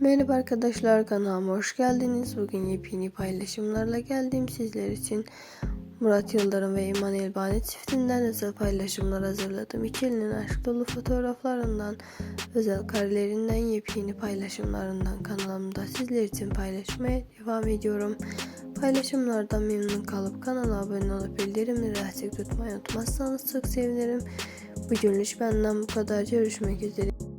Merhaba arkadaşlar kanalıma hoş geldiniz. Bugün yepyeni paylaşımlarla geldim sizler için. Murat Yıldırım ve İman Elbani çiftinden özel paylaşımlar hazırladım. İkilinin aşk dolu fotoğraflarından, özel karelerinden, yepyeni paylaşımlarından kanalımda sizler için paylaşmaya devam ediyorum. Paylaşımlardan memnun kalıp kanala abone olup bildirimleri açık tutmayı unutmazsanız çok sevinirim. Bugünlük benden bu kadar. Görüşmek üzere.